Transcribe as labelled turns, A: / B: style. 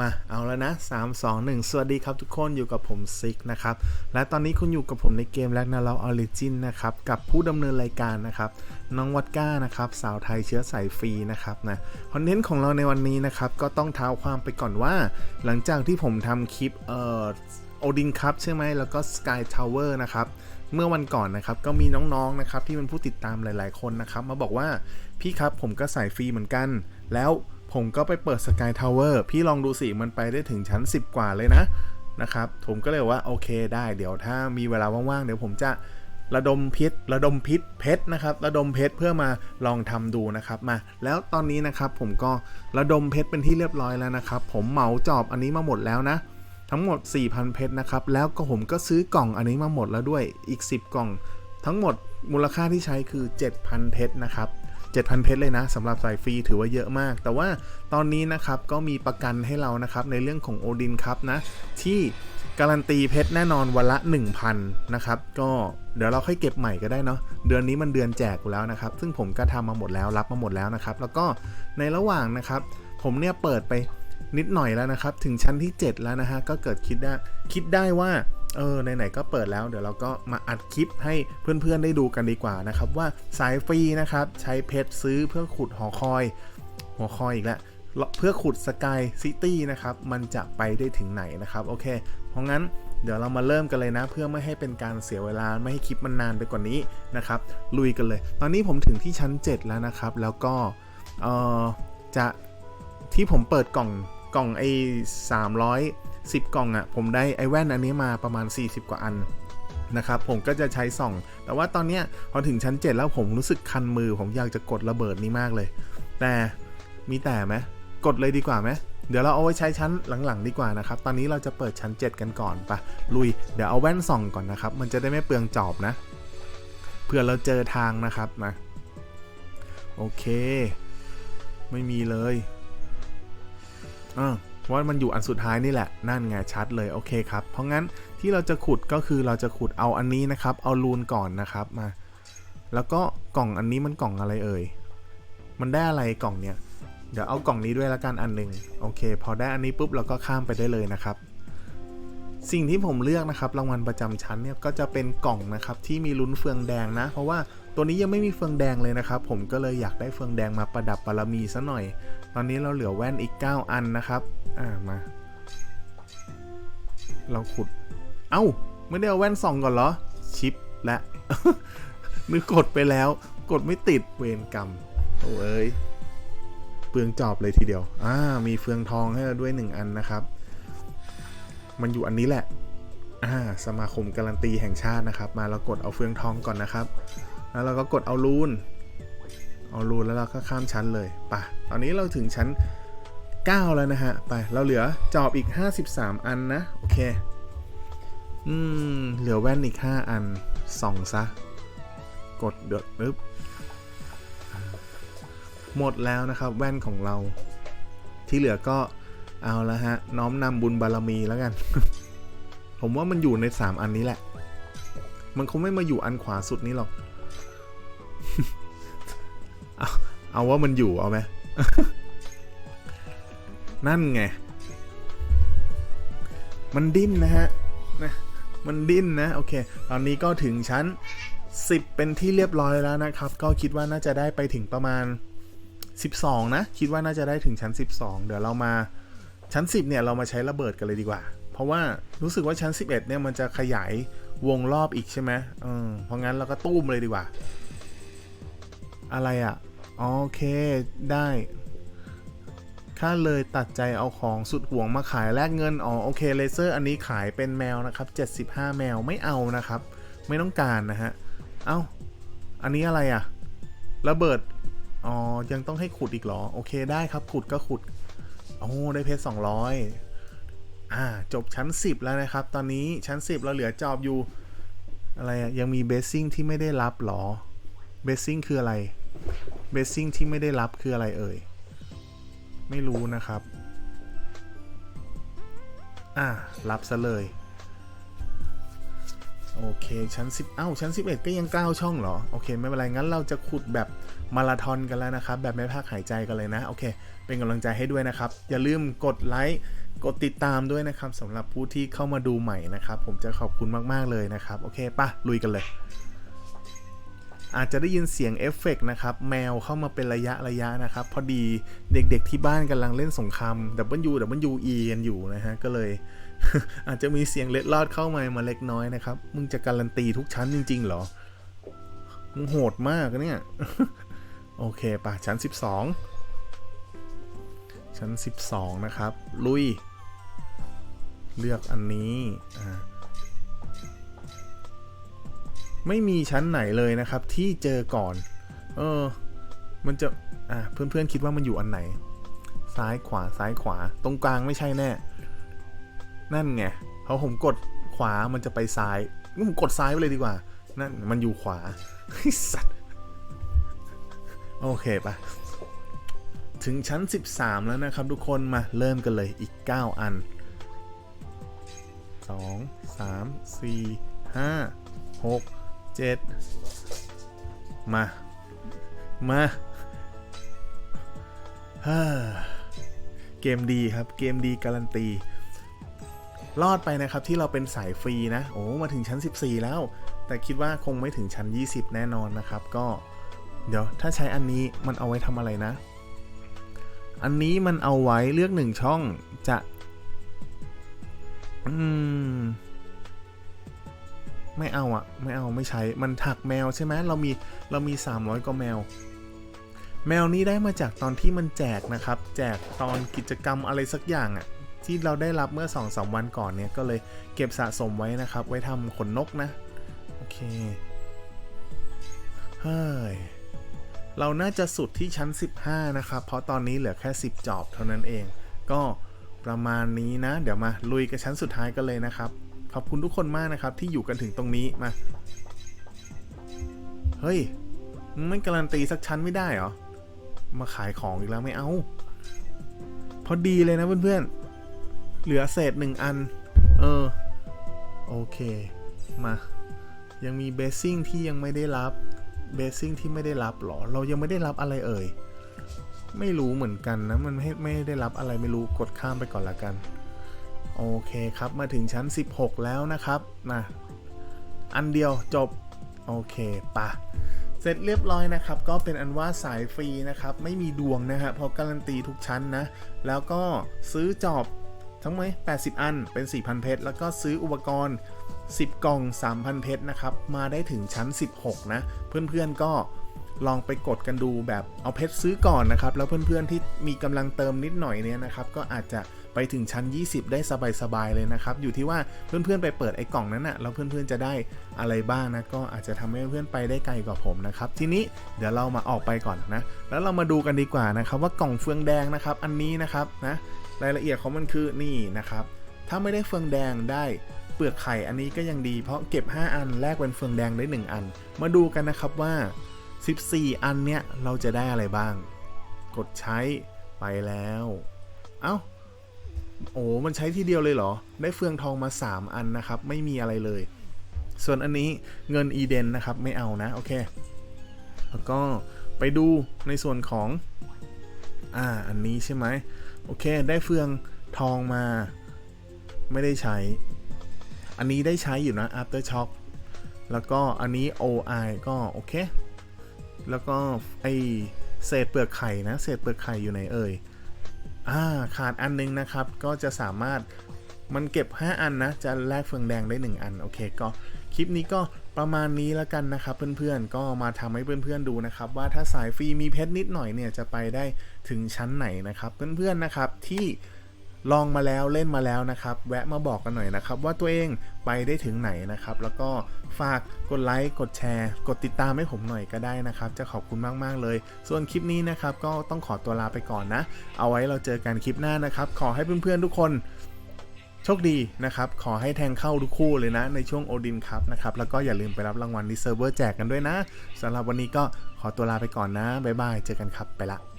A: มาเอาแล้วนะ 3 2 1 สวัสดีครับทุกคนอยู่กับผมซิกนะครับ และตอนนี้คุณอยู่กับผมในเกมแรกนาเราออริจินนะครับ กับผู้ดำเนินรายการนะครับ น้องวัดก้านะครับ สาวไทยเชื้อสายฟรีนะครับนะคอนเทนต์ของเราในวันนี้นะครับ ก็ต้องเท้าความไปก่อนว่า หลังจากที่ผมทำคลิปเอ่อโอดินคัพใช่ไหมแล้วก็สกายทาวเวอร์นะครับเมื่อวันก่อนนะครับก็มีน้องๆนะครับที่เป็นผู้ติดตามหลาย ๆคนนะครับ มาบอกว่าพี่ครับผมก็ใส่ฟรีเหมือนกันแล้ว ผมก็ไปเปิดสกายทาวเวอร์พี่ลองดูสิมันไปได้ถึงชั้น 10 กว่าเลยนะนะครับ ผมก็เลยว่าโอเคได้เดี๋ยวถ้ามีเวลาว่างๆ เดี๋ยวผมจะระดมพิษระดมพิษเพชรนะครับ ระดมเพชรเพื่อมาลองทำดูนะครับมา แล้วตอนนี้นะครับผมก็ระดมเพชรเป็นที่เรียบร้อยแล้วนะครับ ผมเหมาจอบอันนี้มาหมดแล้วนะ ทั้งหมด 4,000 เพชรนะครับ แล้วก็ผมก็ซื้อกล่องอันนี้มาหมดแล้วด้วยอีก 10 กล่อง ทั้งหมดมูลค่าที่ใช้คือ 7,000 เพชรนะครับ 7,000 เพชรเลยนะสำหรับสายฟรีถือว่าเยอะมาก แต่ว่าตอนนี้นะครับก็มีประกันให้เรานะครับในเรื่องของโอดินครับนะที่การันตีเพชรแน่นอนวันละ 1,000 นะครับ ก็เดี๋ยวเราค่อยเก็บใหม่ก็ได้เนาะเดือนนี้มันเดือนแจกอยู่แล้วนะครับ ซึ่งผมก็ทำมาหมดแล้วรับมาหมดแล้วนะครับ แล้วก็ในระหว่างนะครับ ผมเนี่ยเปิดไปนิดหน่อยแล้วนะครับ ถึงชั้นที่ 7 แล้วนะฮะก็เกิดคิดได้คิดได้ว่า เออไหนๆก็เปิดแล้วเดี๋ยวเราก็มาอัดคลิปให้เพื่อนๆได้ดูกันดีกว่านะครับ ว่าสายฟรีนะครับใช้เพชรซื้อเพื่อขุดหอคอยหอคอยอีกแล้วเพื่อขุดสกายซิตี้นะครับ มันจะไปได้ถึงไหนนะครับ โอเค เพราะงั้นเดี๋ยวเรามาเริ่มกันเลยนะ เพื่อไม่ให้เป็นการเสียเวลาไม่ให้คลิปมันนานไปกว่านี้นะครับ ลุยกันเลย ตอนนี้ผมถึงที่ชั้น 7 แล้วนะครับ แล้วก็เออจะที่ผมเปิดกล่องกล่องไอ้สามร้อย 10 กล่องอะ่ะผมได้ไอแว่นอันนี้มาประมาณ 40 กว่าอันนะครับผมก็จะใช้ส่อง แต่ว่าตอนเนี้ยพอถึงชั้น 7 แล้วผมรู้สึกคันมือ ผมอยากจะกดระเบิดนี้มากเลย แต่มีแต่ไหมกดเลยดีกว่าไหมเดี๋ยวเราเอาไว้ใช้ชั้นหลังๆดีกว่านะครับ ตอนนี้เราจะเปิดชั้น 7 กันก่อนปะลุย เดี๋ยวเอาแว่นส่องก่อนนะครับ มันจะได้ไม่เปลืองจอบนะเผื่อเราเจอทางนะครับนะ โอเค ไม่มีเลยอ่า ว่ามันอยู่อันสุดท้ายนี่แหละ นั่นไงชัดเลยโอเคครับ เพราะงั้นที่เราจะขุดก็คือเราจะขุดเอาอันนี้นะครับ เอารูนก่อนนะครับมา แล้วก็กล่องอันนี้มันกล่องอะไรเอ่ย มันได้อะไรกล่องเนี้ยเดี๋ยวเอากล่องนี้ด้วยละกันอันหนึ่งโอเค พอได้อันนี้ปุ๊บเราก็ข้ามไปได้เลยนะครับ สิ่งที่ผมเลือกนะครับรางวัลประจำชั้นเนี่ยก็จะเป็นกล่องนะครับที่มีลุ้นเฟืองแดงนะ เพราะว่า ตัวนี้ยังไม่มีเฟืองแดงเลยนะครับ ผมก็เลยอยากได้เฟืองแดงมาประดับบารมีซะหน่อย ตอนนี้เราเหลือแว่นอีก 9 อันนะครับ อ่ามา เราขุด เอ้า ไม่ได้เอาแว่นส่องก่อนเหรอ ชิปและนึกกดไปแล้ว กดไม่ติดเวรกรรมโอ้เอ้ยเปลืองจอบเลยทีเดียว อ่า มีเฟืองทองให้เราด้วย1อันนะครับ มันอยู่อันนี้แหละ อ่า สมาคมการันตีแห่งชาตินะครับ มาเรากดเอาเฟืองทองก่อนนะครับ แล้วเราก็กดเอารูนเอารูนแล้วเราก็ข้ามชั้นเลยไปตอนนี้เราถึงชั้น 9 แล้วนะฮะ ไปเราเหลือจอบอีก 53 อันนะ โอเค อืม เหลือแว่นอีก 5 อันส่องซะ กดเดือดปึ๊บหมดแล้วนะครับแว่นของเรา ที่เหลือก็เอาละฮะ น้อมนำบุญบารมีแล้วกัน ผมว่ามันอยู่ใน 3 อันนี้แหละ มันคงไม่มาอยู่อันขวาสุดนี้หรอก เอาว่ามันอยู่เอาไหมนั่นไง มันดิ้นนะฮะนะมันดิ้นนะ โอเค ตอนนี้ก็ถึงชั้น 10 เป็นที่เรียบร้อยแล้วนะครับ ก็คิดว่าน่าจะได้ไปถึงประมาณ 12 นะ คิดว่าน่าจะได้ถึงชั้น 12 เดี๋ยวเรามาชั้น 10 เนี่ย เรามาใช้ระเบิดกันเลยดีกว่า เพราะว่ารู้สึกว่าชั้น 11 เนี่ย มันจะขยายวงรอบอีกใช่ไหมเออเพราะงั้นเราก็ตู้มเลยดีกว่า อะไรอะ่ะ โอเค ได้ ข้าเลยตัดใจเอาของสุดห่วงมาขายแลกเงิน อ๋อ โอเค เลเซอร์อันนี้ขายเป็นแมวนะครับ 75 แมว ไม่เอานะครับ ไม่ต้องการนะฮะ เอ้า อันนี้อะไรอะ่ะระเบิด อ๋อ ยังต้องให้ขุดอีกเหรอ โอเค ได้ครับ ขุดก็ขุด โอ้ ได้เพชร200 อ่า จบชั้น 10 แล้วนะครับ ตอนนี้ชั้น 10 เราเหลือจอบอยู่ อะไรอะยังมีเบสซิ่งที่ไม่ได้รับเหรอ เบสซิ่งคืออะไร เบสซิ่งที่ไม่ได้รับคืออะไรเอ่ย ไม่รู้นะครับ อ่ารับซะเลย โอเคชั้น 10 เอ้า ชั้น 11 ก็ยัง 9 ช่องเหรอ โอเค ไม่เป็นไร งั้นเราจะขุดแบบมาราธอนกันแล้วนะครับ แบบไม่พักหายใจกันเลยนะ โอเค เป็นกำลังใจให้ด้วยนะครับ อย่าลืมกดไลค์กดติดตามด้วยนะครับสำหรับผู้ที่เข้ามาดูใหม่นะครับ ผมจะขอบคุณมาก ๆ เลยนะครับ โอเคปะลุยกันเลย อาจจะได้ยินเสียงเอฟเฟกต์นะครับ แมวเข้ามาเป็นระยะระยะนะครับ พอดีเด็กๆที่บ้านกำลังเล่นสงคราม W W E กันอยู่นะฮะ ก็เลย อาจจะมีเสียงเล็ดลอดเข้ามามาเล็กน้อยนะครับ มึงจะการันตีทุกชั้นจริง ๆ เหรอ มึงโหดมากเนี่ย โอเคป่ะ ชั้น 12 ชั้น 12 นะครับ ลุย เลือกอันนี้ อ่า ไม่มีชั้นไหนเลยนะครับ ที่เจอก่อน เออ มันจะ อ่าเพื่อนๆคิดว่ามันอยู่อันไหน ซ้ายขวาซ้ายขวา ตรงกลางไม่ใช่แน่ นั่นไงพอผมกดขวามันจะไปซ้ายงั้นผมกดซ้ายไปเลยดีกว่า นั่นมันอยู่ขวาสัตว์ โอเคปะถึงชั้น 13 แล้วนะครับทุกคนมาเริ่มกันเลยอีก 9 อัน 2 3 4 5 6 7มามาฮ่าเกมดีครับ เกมดีการันตี รอดไปนะครับที่เราเป็นสายฟรีนะ โอ้ มาถึงชั้น 14 แล้ว แต่คิดว่าคงไม่ถึงชั้น 20 แน่นอนนะครับ ก็ เดี๋ยวถ้าใช้อันนี้มันเอาไว้ทำอะไรนะ อันนี้มันเอาไว้เลือกหนึ่งช่องจะ อืม ไม่เอาอะไม่เอาไม่ใช้มันถักแมวใช่ไหมเรามีเรามี 300กว่าแมว แมวนี้ได้มาจากตอนที่มันแจกนะครับ แจกตอนกิจกรรมอะไรสักอย่างอะที่เราได้รับเมื่อ2อสวันก่อนเนี่ยก็เลยเก็บสะสมไว้นะครับ ไว้ทำขนนกนะโอเคเฮ้ยเราน่าจะสุดที่ชั้น 15 นะครับ เพราะตอนนี้เหลือแค่ 10 จอบเท่านั้นเอง ก็ประมาณนี้นะ เดี๋ยวมาลุยกับชั้นสุดท้ายกันเลยนะครับ ขอบคุณทุกคนมากนะครับ ที่อยู่กันถึงตรงนี้มา เฮ้ยมึงไม่การันตีสักชั้นไม่ได้เหรอ มาขายของอีกแล้วไม่เอา พอดีเลยนะเพื่อนๆ เหลือเศษหนึ่งอัน เออ โอเค มา ยังมีเบสซิ่งที่ยังไม่ได้รับ เบสซิ่งที่ไม่ได้รับหรอ เรายังไม่ได้รับอะไรเอ่ย ไม่รู้เหมือนกันนะ มันไม่ไม่ได้รับอะไรไม่รู้ กดข้ามไปก่อนละกัน โอเคครับมาถึงชั้น 16 แล้วนะครับนะอันเดียวจบ โอเคปะเสร็จเรียบร้อยนะครับ ก็เป็นอันว่าสายฟรีนะครับ ไม่มีดวงนะฮะเพราะการันตีทุกชั้นนะ แล้วก็ซื้อจอบทั้งไหมด80 อันเป็น 4,000 เพชร แล้วก็ซื้ออุปกรณ์ 10 กล่อง 3,000 เพชรนะครับ มาได้ถึงชั้น 16 นะ เพื่อนๆก็ ลองไปกดกันดูแบบเอาเพชรซื้อก่อนนะครับ แล้วเพื่อนๆที่มีกำลังเติมนิดหน่อยเนี่ยนะครับ ก็อาจจะไปถึงชั้น 20 ได้สบายๆเลยนะครับ อยู่ที่ว่าเพื่อนๆไปเปิดไอ้กล่องนั้นนะ่ะแล้วเพื่อนๆจะได้อะไรบ้างนะ ก็อาจจะทำให้เพื่อนๆไปได้ไกลกว่าผมนะครับ ทีนี้เดี๋ยวเรามาออกไปก่อนนะ แล้วเรามาดูกันดีกว่านะครับ ว่ากล่องเฟืองแดงนะครับ อันนี้นะครับนะรายละเอียดของมันคือนี่นะครับ ถ้าไม่ได้เฟืองแดงได้เปลือกไข่อันนี้ก็ยังดี เพราะเก็บ 5 อันแลกเป็นเฟืองแดงได้ 1 อัน มาดูกันนะครับว่า 14 อันเนี้ยเราจะได้อะไรบ้าง กดใช้ไปแล้ว เอ้า โอ้มันใช้ทีเดียวเลยเหรอ ได้เฟืองทองมา 3 อันนะครับ ไม่มีอะไรเลย ส่วนอันนี้เงินอีเดนนะครับ ไม่เอานะ โอเค แล้วก็ไปดูในส่วนของ อ่า อันนี้ใช่ไหม โอเค ได้เฟืองทองมา ไม่ได้ใช้ อันนี้ได้ใช้อยู่นะ after shock แล้วก็อันนี้ OI ก็ โอเค แล้วก็ไอเศษเปลือกไข่นะเศษเปลือกไข่อยู่ไหนเอ่ยอ่าขาดอันนึงนะครับก็จะสามารถมันเก็บ 5 อันนะ จะแลกเฟืองแดงได้ 1 อัน โอเค ก็คลิปนี้ก็ประมาณนี้แล้วกันนะครับ เพื่อนๆ ก็มาทำให้เพื่อนๆดูนะครับ ว่าถ้าสายฟรีมีเพชรนิดหน่อยเนี่ยจะไปได้ถึงชั้นไหนนะครับ เพื่อนๆนะครับที่ ลองมาแล้วเล่นมาแล้วนะครับ แวะมาบอกกันหน่อยนะครับ ว่าตัวเองไปได้ถึงไหนนะครับ แล้วก็ฝากกดไลค์กดแชร์ กดติดตามให้ผมหน่อยก็ได้นะครับ จะขอบคุณมากๆเลย ส่วนคลิปนี้นะครับ ก็ต้องขอตัวลาไปก่อนนะ เอาไว้เราเจอกันคลิปหน้านะครับ ขอให้เพื่อนๆทุกคนโชคดีนะครับ ขอให้แทงเข้าทุกคู่เลยนะ ในช่วงโอดินครับนะครับ แล้วก็อย่าลืมไปรับรางวัลที่เซิร์ฟเวอร์แจกกันด้วยนะสำหรับวันนี้ก็ขอตัวลาไปก่อนนะบ๊ายบายเจอกันครับไปละ